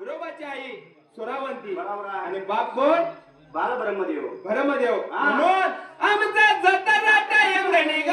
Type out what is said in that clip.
गुरुबाची आई सुरावंती. बरोबर आणि बाप कोण? बालब्रह्मदेव भरमदेव म्हणून आमचा जतराटा एवढे निघ